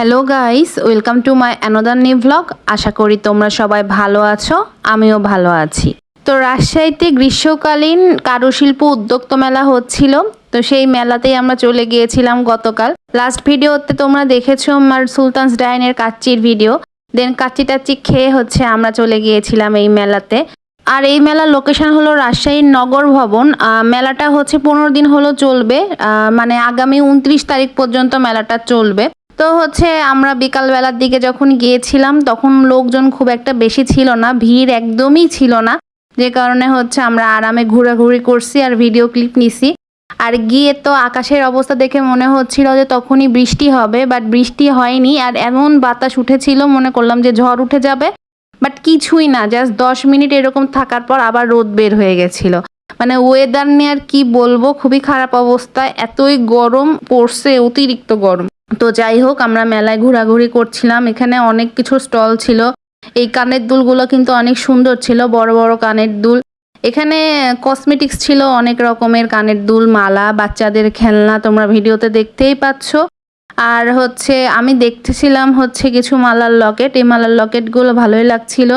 Hello guys welcome to my another new vlog আশা করি তোমরা সবাই ভালো আছো। আমিও ভালো আছি। তো রাজশাহীতে গ্রীষ্মকালীন কারুশিল্প উদ্যোক্ত মেলা হচ্ছিল। তো সেই মেলাতেই আমরা চলে গিয়েছিলাম গতকাল। লাস্ট ভিডিওতে তোমরা দেখেছ আমার সুলতানস ডাইনের কাচ্চির ভিডিও। দেন কাচ্চি টাচ্চি খেয়ে হচ্ছে আমরা চলে গিয়েছিলাম এই মেলাতে। আর এই মেলার লোকেশন হলো রাজশাহীর নগর ভবন। মেলাটা হচ্ছে পনেরো দিন হলো চলবে। মানে আগামী উনত্রিশ তারিখ পর্যন্ত মেলাটা চলবে। তো হচ্ছে আমরা বিকালবেলার দিকে যখন গিয়েছিলাম, তখন লোকজন খুব একটা বেশি ছিল না, ভিড় একদমই ছিল না। যে কারণে হচ্ছে আমরা আরামে ঘোরাঘুরি করছি আর ভিডিও ক্লিপ নিছি। আর গিয়ে তো আকাশের অবস্থা দেখে মনে হচ্ছিল যে তখনই বৃষ্টি হবে বাট বৃষ্টি হয়নি। আর এমন বাতাস উঠেছিল, মনে করলাম যে ঝড় উঠে যাবে বাট কিছুই না জাস্ট দশ মিনিট এরকম থাকার পর আবার রোদ বের হয়ে গেছিল। মানে ওয়েদার নিয়ে আর কি বলব, খুবই খারাপ অবস্থা। এতই গরম, পড়ছে অতিরিক্ত গরম। তো যাই হোক, আমরা মেলায় ঘোরাঘুরি করছিলাম। এখানে অনেক কিছু স্টল ছিল। এই কানের দুলগুলো কিন্তু অনেক সুন্দর ছিল, বড় বড় কানের দুল। এখানে কসমেটিক্স ছিল অনেক রকমের কানের দুল, মালা, বাচ্চাদের খেলনা তোমরা ভিডিওতে দেখতেই পাচ্ছ। আর হচ্ছে, আমি দেখতেছিলাম হচ্ছে কিছু মালার লকেট। এই মালার লকেটগুলো ভালোই লাগছিল।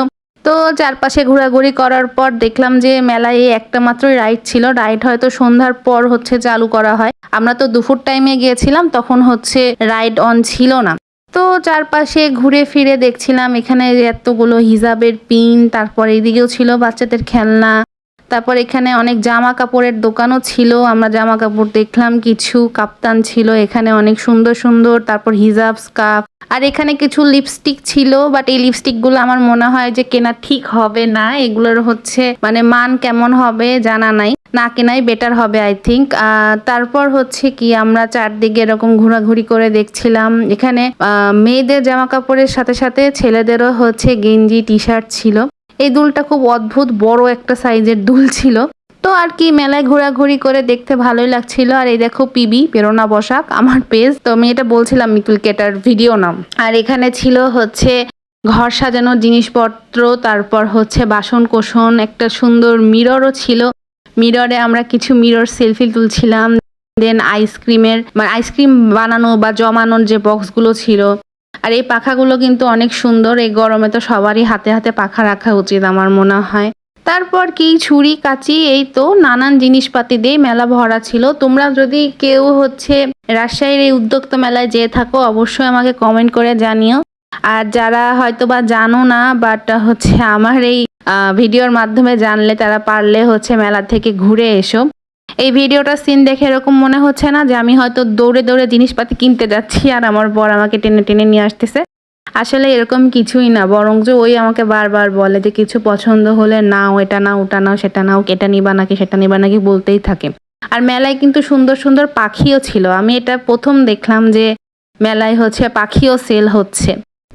তো চারপাশে ঘোরাঘুরি করার পর দেখলাম যে মেলায় এই একটা মাত্রই রাইড ছিল। রাইড হয়তো সন্ধ্যার পর হচ্ছে চালু করা হয়। আমরা তো দুপুর টাইমে গিয়েছিলাম, তখন হচ্ছে রাইড অন ছিল না। তো চারপাশে ঘুরে ফিরে দেখছিলাম, এখানে এতগুলো হিজাবের পিন, তারপর এদিকেও ছিল বাচ্চাদের খেলনা। তারপর এখানে অনেক জামা কাপড়ের দোকানও ছিল। আমরা জামা কাপড় দেখলাম, কিছু কাপ্তান ছিল এখানে অনেক সুন্দর সুন্দর। তারপর হিজাব, স্কার্ফ আর এখানে কিছু লিপস্টিক ছিল বাট এই লিপস্টিকগুলো আমার মনে হয় যে কেনা ঠিক হবে না। এগুলোর হচ্ছে মানে মান কেমন হবে জানা নাই। না কেনাই বেটার হবে আই থিঙ্ক তারপর হচ্ছে কি, আমরা চারদিকে এরকম ঘোরাঘুরি করে দেখছিলাম। এখানে মেয়েদের জামা কাপড়ের সাথে সাথে ছেলেদেরও হচ্ছে গেঞ্জি টি শার্ট ছিল। এই দুলটা খুব অদ্ভুত, বড় একটা সাইজের দুল ছিল। তো আর কি, মেলায় ঘোরাঘুরি করে দেখতে ভালোই লাগছিল। আর এই দেখো পিবি প্রেরণা বসাক, আমার পেজ তো আমি এটা বলছিলাম মিতুলকে এটার ভিডিও নাম। আর এখানে ছিল হচ্ছে ঘর সাজানোর জিনিসপত্র, তারপর হচ্ছে বাসন কোসন, একটা সুন্দর মিররও ছিল। মিররে আমরা কিছু মিরর সেলফি তুলছিলাম দেন আইসক্রিমের মানে আইসক্রিম বানানো বা জমানোর যে বক্সগুলো ছিল। আর এই পাখাগুলো কিন্তু অনেক সুন্দর, এই গরমে তো সবারই হাতে হাতে পাখা রাখা উচিত আমার মনে হয়। তারপর কি ছুরি, কাচি, এই তো নানান জিনিসপাতি দিয়ে মেলা ভরা ছিল। তোমরা যদি কেউ হচ্ছে রাজশাহীর এই উদ্যোক্তা মেলায় যেয়ে থাকো, অবশ্যই আমাকে কমেন্ট করে জানিও। আর যারা হয়তো বা জানো না বাট হচ্ছে আমার এই ভিডিওর মাধ্যমে জানলে তারা পারলে হচ্ছে মেলা থেকে ঘুরে এসো। এই ভিডিওটা সিন দেখে এরকম মনে হচ্ছে না যে আমি হয়তো দৌড়ে দৌড়ে জিনিসপাতি কিনতে যাচ্ছি আর আমার বর আমাকে টেনে টেনে নিয়ে আসতেছে। আসলে এরকম কিছুই না বরং যে ওই আমাকে বারবার বলে যে কিছু পছন্দ হলে নাও, এটা নাও, ওটা নাও, সেটা নাও, এটা নিবা নাকি, সেটা নিবা নাকি বলতেই থাকে। আর মেলায় কিন্তু সুন্দর সুন্দর পাখিও ছিল। আমি এটা প্রথম দেখলাম যে মেলায় হচ্ছে পাখিও সেল হচ্ছে।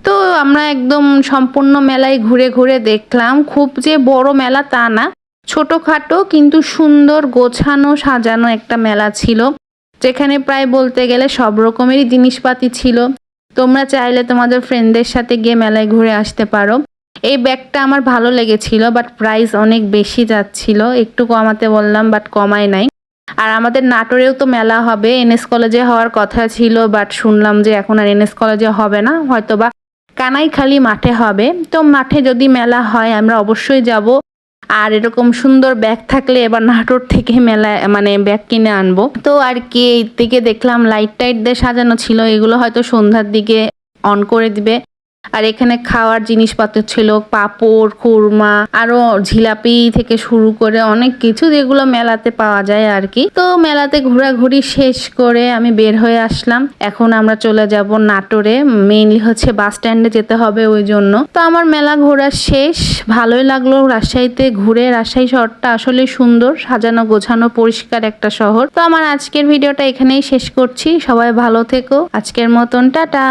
তো আমরা একদম সম্পূর্ণ মেলায় ঘুরে ঘুরে দেখলাম। খুব যে বড় মেলা তা না, ছোটখাটো কিন্তু সুন্দর গোছানো সাজানো একটা মেলা ছিল, যেখানে প্রায় বলতে গেলে সব রকমেরই জিনিসপাতি ছিল। তোমরা চাইলে তোমাদের ফ্রেন্ডদের সাথে গিয়ে মেলায় ঘুরে আসতে পারো। এই ব্যাগটা আমার ভালো লেগেছিল বাট প্রাইস অনেক বেশি যাচ্ছিল। একটু কমাতে বললাম বাট কমায় নাই। আর আমাদের নাটোরেও তো মেলা হবে এনএস কলেজে হওয়ার কথা ছিল বাট শুনলাম যে এখন আর এনএস কলেজে হবে না। হয়তো বা কানাইখালি মাঠে হবে। তো মাঠে যদি মেলা হয়, আমরা অবশ্যই যাব। আর এরকম সুন্দর ব্যাগ থাকলে এবার নাটোর থেকে মেলা মানে ব্যাগ কিনে আনব। তো আর কি এর দিকে দেখলাম লাইট টাইট দিয়ে সাজানো ছিল, এগুলো হয়তো সন্ধ্যার দিকে অন করে দিবে। আর এখানে খাওয়ার জিনিসপত্র ছিল, পাপড়, খুরমা, আরও ঝিলাপি থেকে শুরু করে অনেক কিছু যেগুলো মেলাতে পাওয়া যায় আর কি। তো মেলাতে ঘোরাঘুরি শেষ করে আমি বের হয়ে আসলাম। এখন আমরা চলে যাব নাটোরে মেইনলি হচ্ছে বাস স্ট্যান্ডে যেতে হবে ওই জন্য। তো আমার মেলা ঘোরা শেষ, ভালোই লাগল রাজশাহীতে ঘুরে। রাজশাহী শহরটা আসলে সুন্দর, সাজানো গোছানো পরিষ্কার একটা শহর। তো আমার আজকের ভিডিওটা এখানেই শেষ করছি। সবাই ভালো থেকো। আজকের মতন, টাটা!